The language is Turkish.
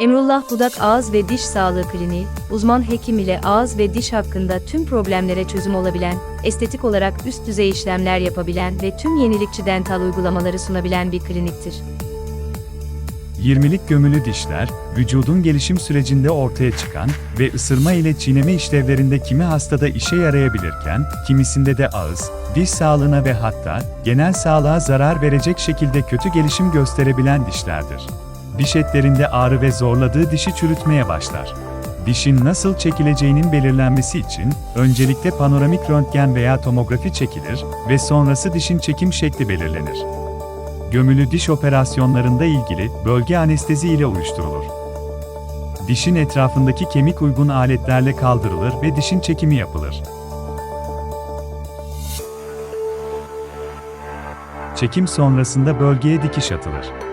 Emrullah Budak Ağız ve Diş Sağlığı Kliniği, uzman hekim ile ağız ve diş hakkında tüm problemlere çözüm olabilen, estetik olarak üst düzey işlemler yapabilen ve tüm yenilikçi dental uygulamaları sunabilen bir kliniktir. 20'lik gömülü dişler, vücudun gelişim sürecinde ortaya çıkan ve ısırma ile çiğneme işlevlerinde kimi hastada işe yarayabilirken, kimisinde de ağız, diş sağlığına ve hatta genel sağlığa zarar verecek şekilde kötü gelişim gösterebilen dişlerdir. Diş etlerinde ağrı ve zorladığı dişi çürütmeye başlar. Dişin nasıl çekileceğinin belirlenmesi için öncelikle panoramik röntgen veya tomografi çekilir ve sonrası dişin çekim şekli belirlenir gömülü diş operasyonlarında ilgili bölge anestezi ile uyuşturulur. Dişin etrafındaki kemik uygun aletlerle kaldırılır ve dişin çekimi yapılır. Çekim sonrasında bölgeye dikiş atılır.